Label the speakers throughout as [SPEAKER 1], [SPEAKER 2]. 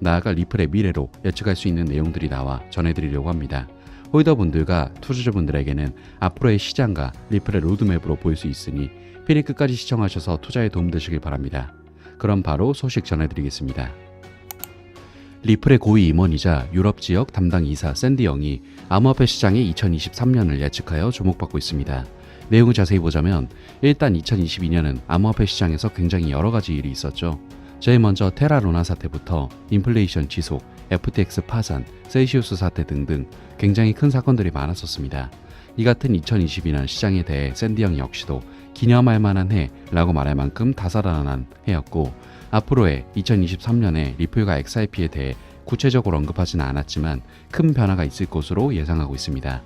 [SPEAKER 1] 나아가 리플의 미래로 예측할 수 있는 내용들이 나와 전해드리려고 합니다. 홀더분들과 투자자분들에게는 앞으로의 시장과 리플의 로드맵으로 보일 수 있으니 필히 끝까지 시청하셔서 투자에 도움되시길 바랍니다. 그럼 바로 소식 전해드리겠습니다. 리플의 고위 임원이자 유럽 지역 담당 이사 샌디 영이 암호화폐 시장의 2023년을 예측하여 주목받고 있습니다. 내용을 자세히 보자면 일단 2022년은 암호화폐 시장에서 굉장히 여러 가지 일이 있었죠. 제일 먼저 테라 루나 사태부터 인플레이션 지속, FTX 파산, 세이시우스 사태 등등 굉장히 큰 사건들이 많았었습니다. 이 같은 2022년 시장에 대해 샌디 형 역시도 기념할 만한 해라고 말할 만큼 다살아난 해였고 앞으로의 2023년에 리플과 XRP에 대해 구체적으로 언급하지는 않았지만 큰 변화가 있을 것으로 예상하고 있습니다.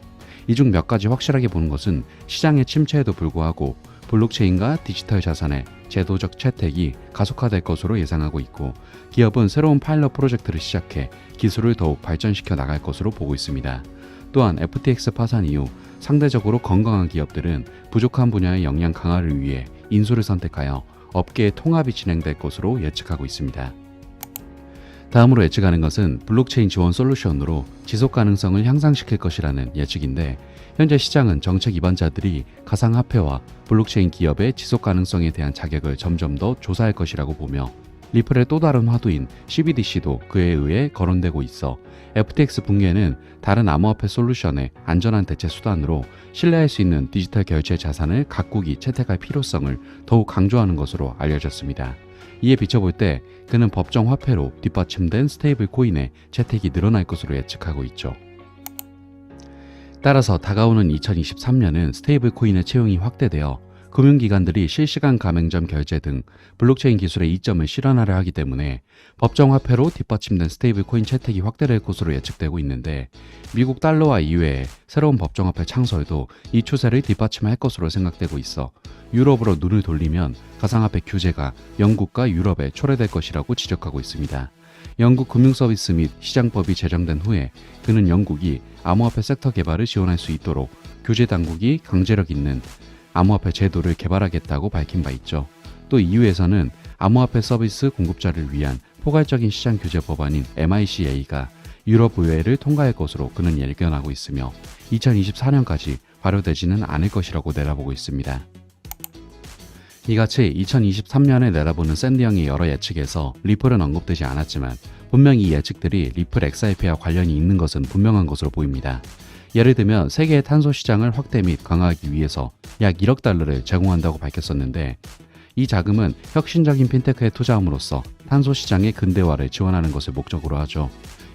[SPEAKER 1] 이 중 몇 가지 확실하게 보는 것은 시장의 침체에도 불구하고 블록체인과 디지털 자산의 제도적 채택이 가속화될 것으로 예상하고 있고 기업은 새로운 파일럿 프로젝트를 시작해 기술을 더욱 발전시켜 나갈 것으로 보고 있습니다. 또한 FTX 파산 이후 상대적으로 건강한 기업들은 부족한 분야의 역량 강화를 위해 인수를 선택하여 업계의 통합이 진행될 것으로 예측하고 있습니다. 다음으로 예측하는 것은 블록체인 지원 솔루션으로 지속 가능성을 향상시킬 것이라는 예측인데 현재 시장은 정책 입안자들이 가상화폐와 블록체인 기업의 지속 가능성에 대한 자격을 점점 더 조사할 것이라고 보며 리플의 또 다른 화두인 CBDC도 그에 의해 거론되고 있어 FTX 붕괴는 다른 암호화폐 솔루션의 안전한 대체 수단으로 신뢰할 수 있는 디지털 결제 자산을 각국이 채택할 필요성을 더욱 강조하는 것으로 알려졌습니다. 이에 비춰볼 때 그는 법정 화폐로 뒷받침된 스테이블 코인의 채택이 늘어날 것으로 예측하고 있죠. 따라서 다가오는 2023년은 스테이블 코인의 채용이 확대되어 금융기관들이 실시간 가맹점 결제 등 블록체인 기술의 이점을 실현하려 하기 때문에 법정 화폐로 뒷받침된 스테이블 코인 채택이 확대될 것으로 예측되고 있는데 미국 달러와 이외에 새로운 법정 화폐 창설도 이 추세를 뒷받침할 것으로 생각되고 있어 유럽으로 눈을 돌리면 가상화폐 규제가 영국과 유럽에 초래될 것이라고 지적하고 있습니다. 영국 금융서비스 및 시장법이 제정된 후에 그는 영국이 암호화폐 섹터 개발을 지원할 수 있도록 규제 당국이 강제력 있는 암호화폐 제도를 개발하겠다고 밝힌 바 있죠. 또 EU에서는 암호화폐 서비스 공급자를 위한 포괄적인 시장 규제 법안인 MICA가 유럽 의회를 통과할 것으로 그는 예견하고 있으며 2024년까지 발효되지는 않을 것이라고 내다보고 있습니다. 이같이 2023년에 내다보는 샌디 형의 여러 예측에서 리플은 언급되지 않았지만 분명히 이 예측들이 리플 XRP와 관련이 있는 것은 분명한 것으로 보입니다. 예를 들면 세계의 탄소 시장을 확대 및 강화하기 위해서 약 1억 달러를 제공한다고 밝혔었는데 이 자금은 혁신적인 핀테크에 투자함으로써 탄소 시장의 근대화를 지원하는 것을 목적으로 하죠.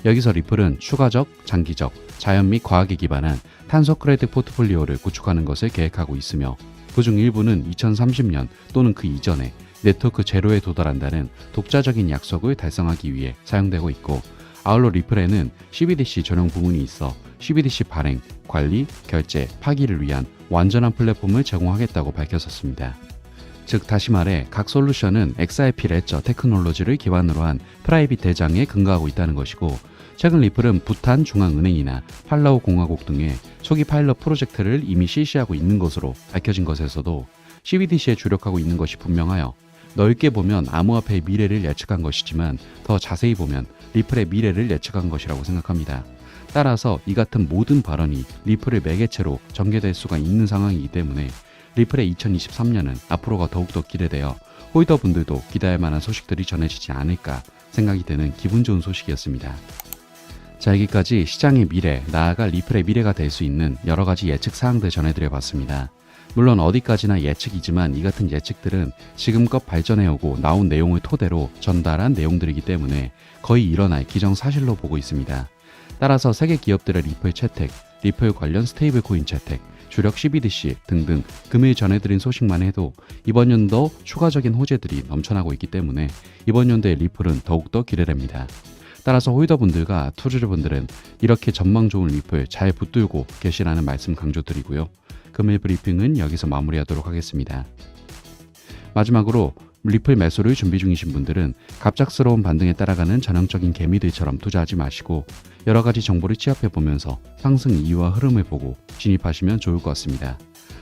[SPEAKER 1] 여기서 리플은 추가적, 장기적, 자연 및 과학에 기반한 탄소 크레딧 포트폴리오를 구축하는 것을 계획하고 있으며 그중 일부는 2030년 또는 그 이전에 네트워크 제로에 도달한다는 독자적인 약속을 달성하기 위해 사용되고 있고 아울러 리플에는 CBDC 전용 부문이 있어 CBDC 발행, 관리, 결제, 파기를 위한 완전한 플랫폼을 제공하겠다고 밝혔었습니다. 즉 다시 말해 각 솔루션은 XRP 레저 테크놀로지를 기반으로 한 프라이빗 대장에 근거하고 있다는 것이고 최근 리플은 부탄 중앙은행이나 팔라우 공화국 등의 초기 파일럿 프로젝트를 이미 실시하고 있는 것으로 밝혀진 것에서도 CBDC에 주력하고 있는 것이 분명하여 넓게 보면 암호화폐의 미래를 예측한 것이지만 더 자세히 보면 리플의 미래를 예측한 것이라고 생각합니다. 따라서 이 같은 모든 발언이 리플을 매개체로 전개될 수가 있는 상황이기 때문에 리플의 2023년은 앞으로가 더욱더 기대되어 홀더분들도 기대할 만한 소식들이 전해지지 않을까 생각이 드는 기분 좋은 소식이었습니다. 자, 여기까지 시장의 미래, 나아가 리플의 미래가 될 수 있는 여러 가지 예측 사항들 전해드려 봤습니다. 물론 어디까지나 예측이지만 이 같은 예측들은 지금껏 발전해오고 나온 내용을 토대로 전달한 내용들이기 때문에 거의 일어날 기정사실로 보고 있습니다. 따라서 세계 기업들의 리플 채택, 리플 관련 스테이블 코인 채택, 주력 CBDC 등등 금일 전해드린 소식만 해도 이번 연도 추가적인 호재들이 넘쳐나고 있기 때문에 이번 연도의 리플은 더욱더 기대됩니다. 따라서 홀더분들과 투자자분들은 이렇게 전망 좋은 리플 잘 붙들고 계시라는 말씀 강조드리고요. 금일 브리핑은 여기서 마무리하도록 하겠습니다. 마지막으로 리플 매수를 준비 중이신 분들은 갑작스러운 반등에 따라가는 전형적인 개미들처럼 투자하지 마시고 여러 가지 정보를 취합해 보면서 상승 이유와 흐름을 보고 진입하시면 좋을 것 같습니다.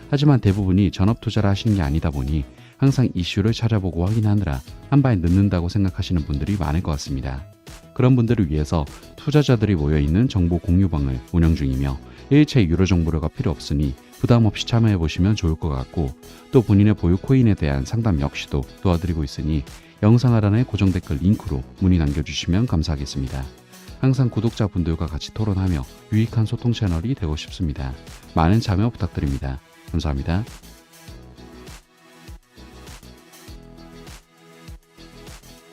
[SPEAKER 1] 하지만 대부분이 전업 투자를 하시는 게 아니다 보니 항상 이슈를 찾아보고 확인하느라 한 발 늦는다고 생각하시는 분들이 많을 것 같습니다. 그런 분들을 위해서 투자자들이 모여있는 정보 공유방을 운영 중이며 일체 유료 정보료가 필요 없으니 부담 없이 참여해 보시면 좋을 것 같고 또 본인의 보유 코인에 대한 상담 역시도 도와드리고 있으니 영상 하단의 고정 댓글 링크로 문의 남겨주시면 감사하겠습니다. 항상 구독자분들과 같이 토론하며 유익한 소통 채널이 되고 싶습니다. 많은 참여 부탁드립니다. 감사합니다.